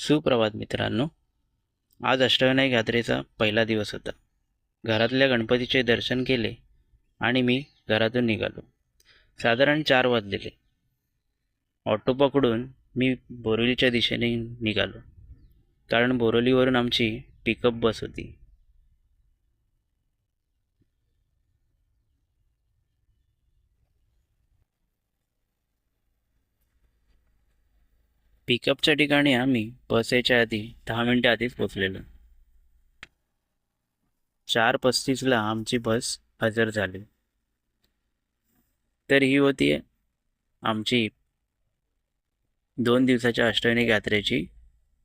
सुप्रभात मित्रांनो. आज अष्टविनायक यात्रेचा पहिला दिवस होता. घरातल्या गणपतीचे दर्शन केले आणि मी घरातून निघालो. साधारण चार वाजलेले. ऑटो पकडून मी बोरिवलीच्या दिशेने निघालो. कारण बोरिवलीवरून आमची पिकअप बस होती. पिकअपच्या ठिकाणी आम्ही बस यायच्या आधी दहा मिनटे आधीच पोचलेलो. चार पस्तीसला आमची बस हजर झाली. तर ही होती आमची दोन दिवसाच्या अष्टविनायक यात्रेची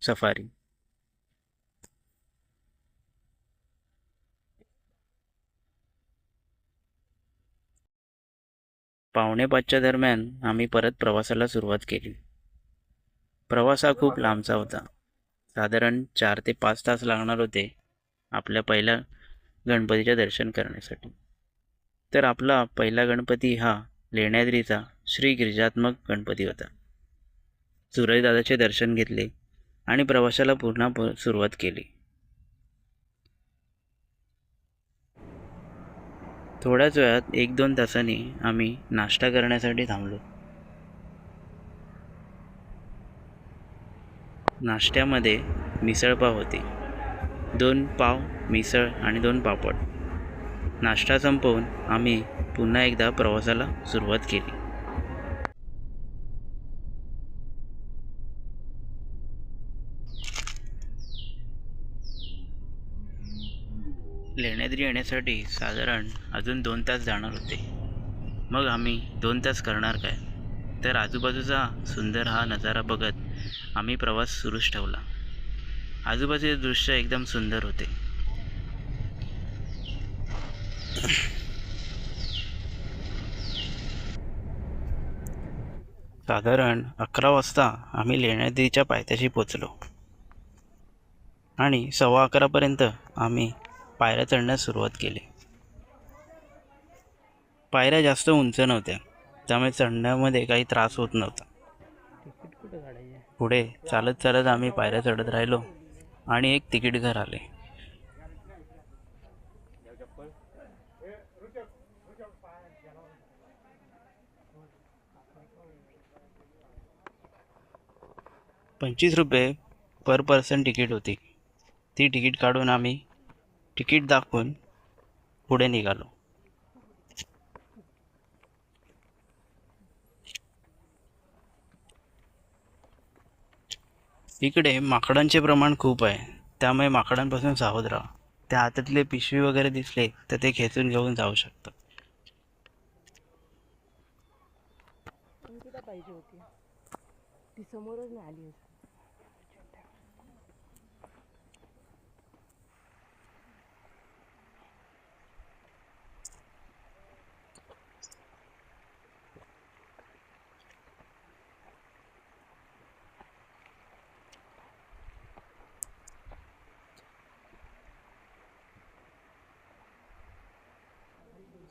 सफारी. पावणे पाचच्या दरम्यान आम्ही परत प्रवासाला सुरुवात केली. प्रवास हा खूप लांबचा होता. साधारण चार ते पाच तास लागणार होते आपल्या पहिल्या गणपतीचे दर्शन करण्यासाठी. तर आपला पहिला गणपती हा लेण्याद्रीचा श्री गिरिजात्मक गणपती होता. सूरजदादाचे दर्शन घेतले आणि प्रवासाला पुन्हा प सुरुवात केली. थोड्याच वेळात एक दोन तासांनी आम्ही नाश्ता करण्यासाठी थांबलो. नाश्त्यामध्ये मिसळपाव होते. दोन पाव मिसळ आणि दोन पापड. नाश्ता संपवून आम्ही पुन्हा एकदा प्रवासाला सुरुवात केली. लेण्याद्री येण्यासाठी साधारण अजून दोन तास जाणार होते. मग आम्ही दोन तास करणार काय? तर आजूबाजूचा सुंदर हा नजारा बघत आम्ही प्रवास सुरूच ठेवला. आजूबाजूचे दृश्य एकदम सुंदर होते. साधारण अकरा वाजता आम्ही लेण्याद्रीच्या पायथ्याशी पोचलो. आणि सव्वा अकरापर्यंत आम्ही पायऱ्या चढण्यास सुरुवात केली. पायऱ्या जास्त उंच नव्हत्या. त्यामुळे चढण्यामध्ये काही त्रास होत नव्हता. पुढे चालत चालत आम्ही पायऱ्या चढत राहिलो आणि एक तिकीट घर आले. पंचवीस रुपये पर पर्सन तिकीट होती. ती तिकीट काढून आम्ही तिकीट दाखवून पुढे निघालो. इकडे माकडांचे प्रमाण खूप आहे. त्यामुळे माकडांपासून सावध राहा. त्या हातातले पिशवी वगैरे दिसले तर ते खेचून घेऊन जाऊ शकतात पाहिजे होती. ती समोरच नाही आली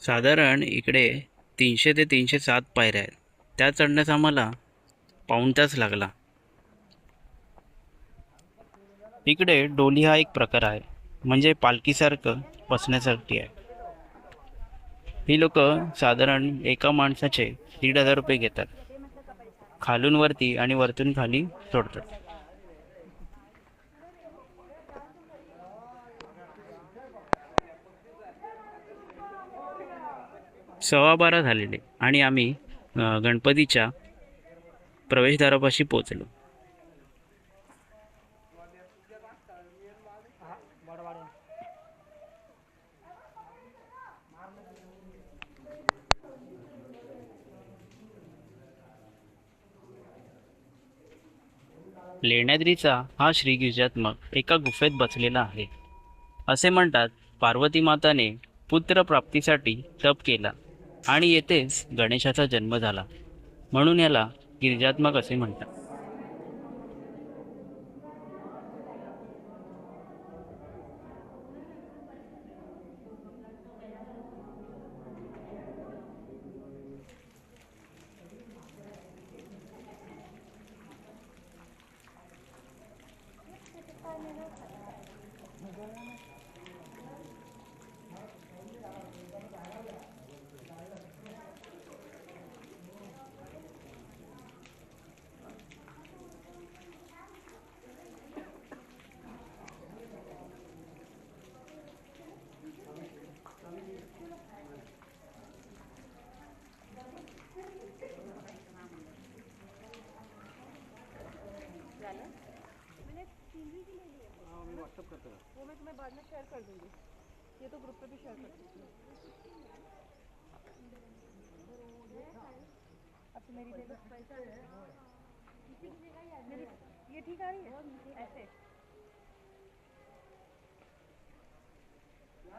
साधारण इकडे तीनशे ते तीनशे सात पायऱ्या आहेत. त्या चढण्यास आम्हाला पाऊण तास लागला. इकडे डोली हा एक प्रकार आहे. म्हणजे पालखीसारखं बसण्यासाठी आहे. ही लोक साधारण एका माणसाचे दीड हजार रुपये घेतात. खालून वरती आणि वरतून खाली सोडतात. सव्वा बारा झालेले आणि आम्ही गणपतीच्या प्रवेशद्वारापाशी पोचलो लेण्याद्रीचा हा श्री गिरिजात्मक एका गुफेत बसलेला आहे. असे म्हणतात पार्वती माताने पुत्र प्राप्तीसाठी तप केला. आणि येथेच गणेशाचा जन्म झाला. म्हणून याला गिरिजात्मक असे म्हणतात. वो मैं तुम्हें बाद में शेयर कर दूँगी। ये तो ग्रुप पे भी शेयर कर दूँगी अब तो मेरी जगह मेरी ये ठीक आ रही है? ऐसे। एक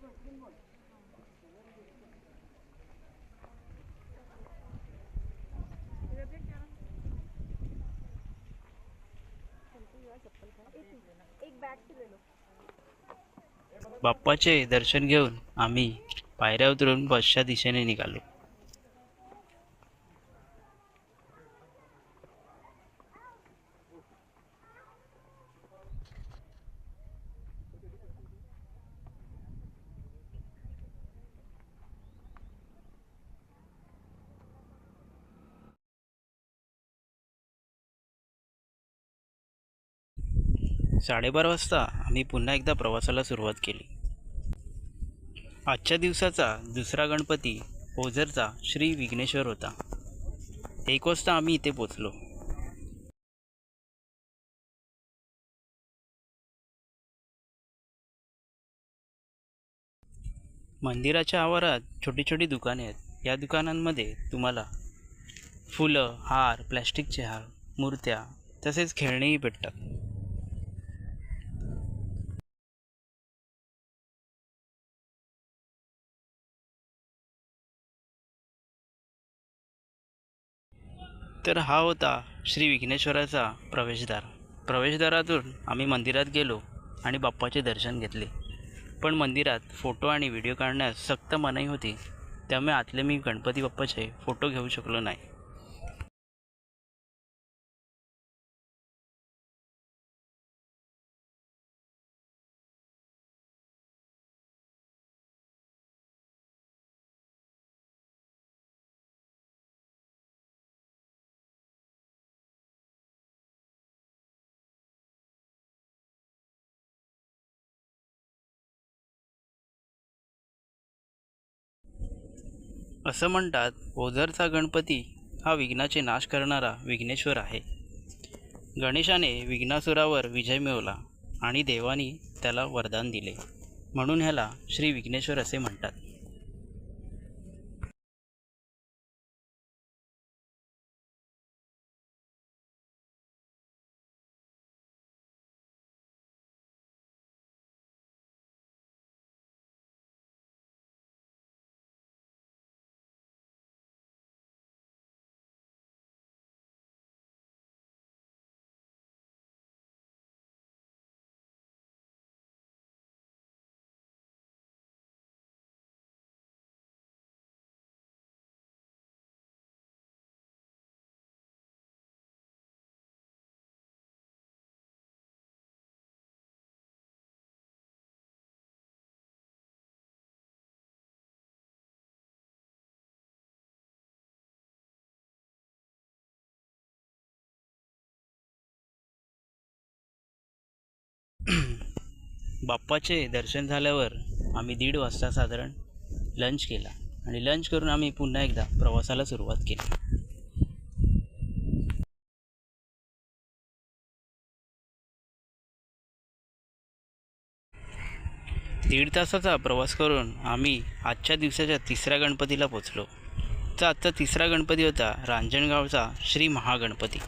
बैग से ले लो बाप्पाचे दर्शन घेऊन आम्ही पायऱ्या उतरून बसच्या दिशेने निघालो. साडेबारा वाजता आम्ही पुन्हा एकदा प्रवासाला सुरुवात केली. आजच्या दिवसाचा दुसरा गणपती ओझरचा श्री विघ्नेश्वर होता. एक वाजता आम्ही इथे पोचलो मंदिराच्या आवारात छोटी छोटी दुकाने आहेत. या दुकानांमध्ये तुम्हाला फुलं हार प्लॅस्टिकचे हार मूर्त्या तसेच खेळणेही भेटतात. तर हा होता श्री विघ्नेश्वराचा प्रवेशद्वार. प्रवेशद्वारातून आम्ही मंदिरात गेलो आणि बाप्पाचे दर्शन घेतले. पण मंदिरात फोटो आणि व्हिडिओ काढण्यास सक्त मनाई होती. त्यामुळे आतले मी गणपती बाप्पाचे फोटो घेऊ शकलो नाही. असं म्हणतात ओझरचा गणपती हा विघ्नाचे नाश करणारा विघ्नेश्वर आहे. गणेशाने विघ्नासुरावर विजय मिळवला आणि देवानी त्याला वरदान दिले. म्हणून ह्याला श्री विघ्नेश्वर असे म्हणतात. बाप्पाचे दर्शन झाल्यावर आम्ही दीड वाजता साधारण लंच केला. आणि लंच करून आम्ही पुन्हा एकदा प्रवासाला सुरुवात केली. दीड तासाचा प्रवास करून आम्ही आजच्या दिवसाच्या तिसऱ्या गणपतीला पोचलो. तर आजचा तिसरा गणपती होता रांजणगावचा श्री महागणपती.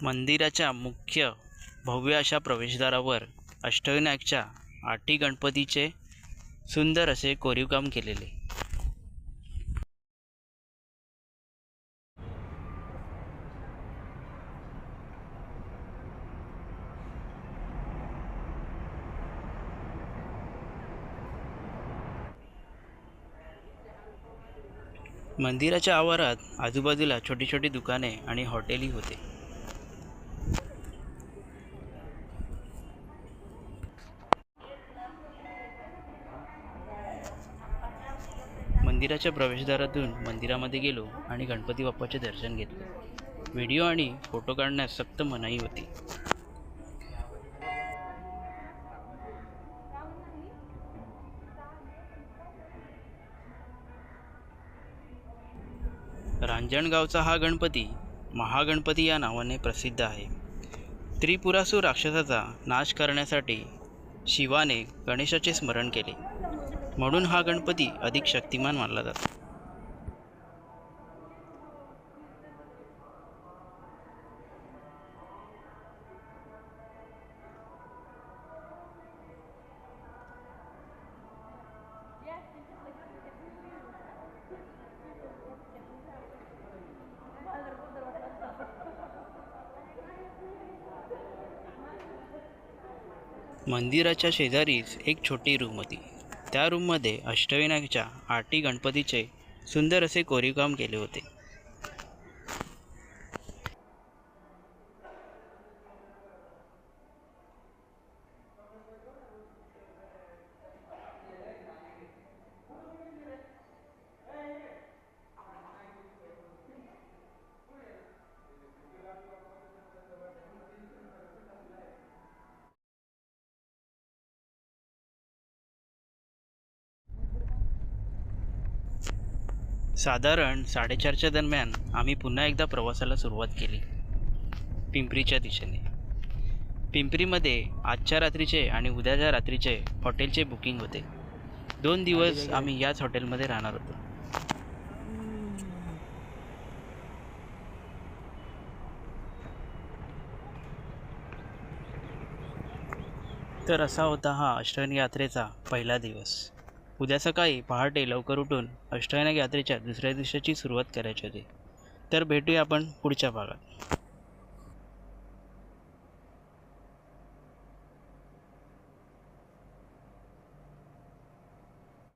मंदिराच्या मुख्य भव्य अशा प्रवेशद्वारावर अष्टविनायकच्या आठी गणपतीचे सुंदर असे कोरीवकाम केलेले. मंदिराच्या आवारात आजूबाजूला छोटी छोटी दुकाने आणि हॉटेलही होते. मंदिराच्या प्रवेशद्वारातून मंदिरामध्ये गेलो आणि गणपती बाप्पाचे दर्शन घेतले. व्हिडिओ आणि फोटो काढण्यास सक्त मनाई होती. रांजणगावचा हा गणपती महागणपती या नावाने प्रसिद्ध आहे. त्रिपुरासू राक्षसाचा नाश करण्यासाठी शिवाने गणेशाचे स्मरण केले. म्हणून हा गणपती अधिक शक्तिमान मानला जातो. मंदिराच्या शेजारीच एक छोटी रूम होती त्या रूममध्ये अष्टविनायकच्या आटी गणपतीचे सुंदर असे कोरीवकाम केले होते. साधारण साडेचारच्या दरम्यान आम्ही पुन्हा एकदा प्रवासाला सुरुवात केली. पिंपरीच्या दिशेने. पिंपरीमध्ये आजच्या रात्रीचे आणि उद्याच्या रात्रीचे हॉटेलचे बुकिंग होते. दोन दिवस आम्ही याच हॉटेलमध्ये राहणार होतो. तर असा होता हा अष्टन यात्रेचा पहिला दिवस. उद्या सकाळी पहाटे लवकर उठून अष्टविनायक यात्रेच्या दुसऱ्या दिवसाची सुरुवात करायची होती. तर भेटूया आपण पुढच्या भागात.